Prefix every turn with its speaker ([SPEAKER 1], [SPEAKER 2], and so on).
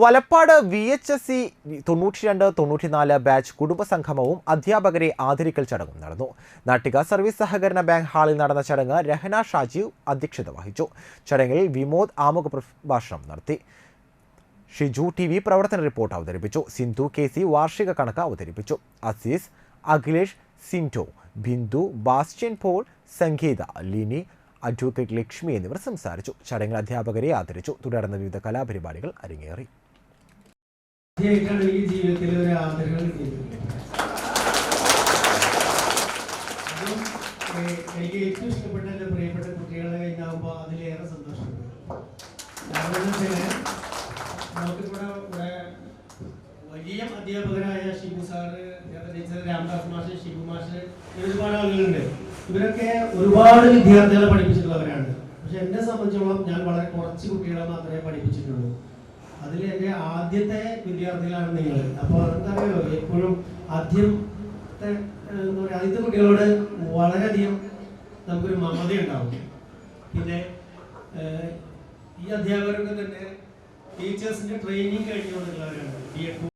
[SPEAKER 1] Valappad V H S C തൊണ്ണൂറ്റി രണ്ട് തൊണ്ണൂറ്റിനാല് ബാച്ച് കുടുംബസംഗമവും അധ്യാപകരെ ആദരിക്കൽ ചടങ്ങും നടന്നു. നാട്ടിക സർവീസ് സഹകരണ ബാങ്ക് ഹാളിൽ നടന്ന ചടങ്ങ് രഹന ഷാജീവ് അധ്യക്ഷത വഹിച്ചു. ചടങ്ങിൽ വിമോദ് ആമുഖ പ്രഭാഷണം നടത്തി. ഷിജു ടി വി പ്രവർത്തന റിപ്പോർട്ട് അവതരിപ്പിച്ചു. സിന്ധു കെ സി വാർഷിക കണക്ക് അവതരിപ്പിച്ചു. അസീസ് അഖിലേഷ് സിന്റോ ബിന്ദു ബാസ്റ്റ്യൻ പോൾ സംഗീത ലിനി അഡ്വക്കേറ്റ് ലക്ഷ്മി എന്നിവർ സംസാരിച്ചു. ചടങ്ങിൽ അധ്യാപകരെ ആദരിച്ചു. തുടർന്ന് വിവിധ കലാപരിപാടികൾ അരങ്ങേറി.
[SPEAKER 2] ആദ്യമായിട്ടാണ് എനിക്ക് ജീവിതത്തിൽ ഒരു ആദരവ് കിട്ടിയത് അതും എനിക്ക് ഏറ്റവും ഇഷ്ടപ്പെട്ട എന്റെ പ്രിയപ്പെട്ട കുട്ടികളെ ഉണ്ടാകുമ്പോൾ അതിലേറെ സന്തോഷമുണ്ട്. കാരണം എന്ന് വെച്ചാൽ നമുക്കിവിടെ ഇവിടെ വലിയ അധ്യാപകരായ ഷിബു സാറ് ടീച്ചർ രാംദാസ് മാഷ് ഷിബു മാഷ് ഒരുപാട് ആളുകളുണ്ട്. ഇവരൊക്കെ ഒരുപാട് വിദ്യാർത്ഥികളെ പഠിപ്പിച്ചിട്ടുള്ളവരാണ്. പക്ഷെ എന്നെ സംബന്ധിച്ചോളം ഞാൻ വളരെ കുറച്ച് കുട്ടികളെ മാത്രമേ പഠിപ്പിച്ചിട്ടുള്ളൂ. അതിൽ എന്റെ ആദ്യത്തെ വിദ്യാർത്ഥികളാണ് നിങ്ങൾ. അപ്പോൾ അതെന്തറിയോ എപ്പോഴും ആദ്യത്തെ എന്താ പറയുക ആദ്യത്തെ കുട്ടികളോട് വളരെയധികം നമുക്കൊരു മമത ഉണ്ടാവും പിന്നെ ഈ അധ്യാപകരൊക്കെ തന്നെ ടീച്ചേഴ്സിന്റെ ട്രെയിനിങ് കഴിഞ്ഞുകൊണ്ടുള്ളവരാണ് ബി എഡ്